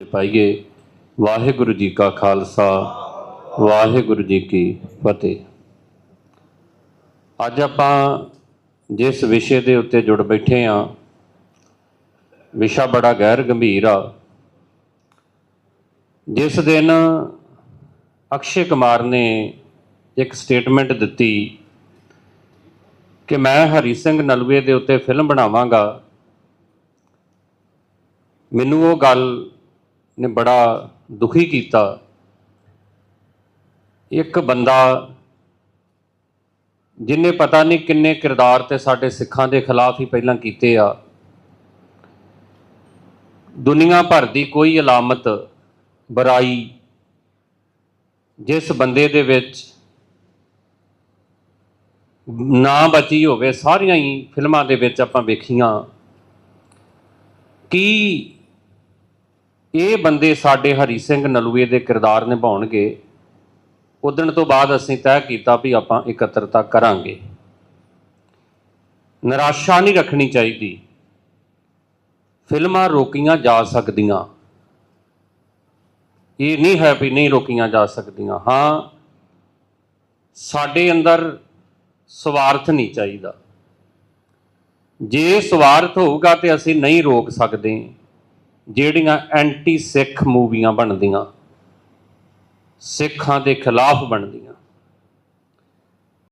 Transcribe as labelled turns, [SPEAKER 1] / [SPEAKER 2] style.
[SPEAKER 1] ਪਾਈਏ ਵਾਹਿਗੁਰੂ ਜੀ ਕਾ ਖਾਲਸਾ, ਵਾਹਿਗੁਰੂ ਜੀ ਕੀ ਫਤਿਹ। ਅੱਜ ਆਪਾਂ ਜਿਸ ਵਿਸ਼ੇ ਦੇ ਉੱਤੇ ਜੁੜ ਬੈਠੇ ਆ, ਵਿਸ਼ਾ ਬੜਾ ਗਹਿਰ ਗੰਭੀਰ ਆ। ਜਿਸ ਦਿਨ ਅਕਸ਼ੇ ਕੁਮਾਰ ਨੇ ਇੱਕ ਸਟੇਟਮੈਂਟ ਦਿੱਤੀ ਕਿ ਮੈਂ ਹਰੀ ਸਿੰਘ ਨਲਵੇ ਦੇ ਉੱਤੇ ਫਿਲਮ ਬਣਾਵਾਂਗਾ, ਮੈਨੂੰ ਉਹ ਗੱਲ ਨੇ ਬੜਾ ਦੁਖੀ ਕੀਤਾ। ਇੱਕ ਬੰਦਾ ਜਿਨੇ ਪਤਾ ਨਹੀਂ ਕਿੰਨੇ ਕਿਰਦਾਰ ਤੇ ਸਾਡੇ ਸਿੱਖਾਂ ਦੇ ਖਿਲਾਫ ਹੀ ਪਹਿਲਾਂ ਕੀਤੇ ਆ। ਦੁਨੀਆ ਭਰ ਦੀ ਕੋਈ ਅਲਾਮਤ, ਬੁਰਾਈ ਜਿਸ ਬੰਦੇ ਦੇ ਵਿੱਚ ਨਾ ਬਚੀ ਹੋਵੇ, ਸਾਰੀਆਂ ਹੀ ਫਿਲਮਾਂ ਦੇ ਵਿੱਚ ਆਪਾਂ ਵੇਖੀਆਂ। ਕਿ ਇਹ ਬੰਦੇ ਸਾਡੇ ਹਰੀ ਸਿੰਘ ਨਲੂਏ ਦੇ ਕਿਰਦਾਰ ਨਿਭਾਉਣਗੇ। ਉਦਣ ਤੋਂ ਬਾਅਦ ਅਸੀਂ ਤੈਅ ਕੀਤਾ ਵੀ ਆਪਾਂ ਇਕੱਤਰਤਾ ਕਰਾਂਗੇ। ਨਿਰਾਸ਼ਾ ਨਹੀਂ ਰੱਖਣੀ ਚਾਹੀਦੀ। ਫਿਲਮਾਂ ਰੋਕੀਆਂ ਜਾ ਸਕਦੀਆਂ। ਇਹ ਨਹੀਂ ਹੈ ਵੀ ਨਹੀਂ ਰੋਕੀਆਂ ਜਾ ਸਕਦੀਆਂ। ਹਾਂ, ਸਾਡੇ ਅੰਦਰ ਸਵਾਰਥ ਨਹੀਂ ਚਾਹੀਦਾ। ਜੇ ਸਵਾਰਥ ਹੋਊਗਾ ਤੇ ਅਸੀਂ ਨਹੀਂ ਰੋਕ ਸਕਦੇ। ਜਿਹੜੀਆਂ ਐਂਟੀ ਸਿੱਖ ਮੂਵੀਆਂ ਬਣਦੀਆਂ ਸਿੱਖਾਂ ਦੇ ਖਿਲਾਫ ਬਣਦੀਆਂ।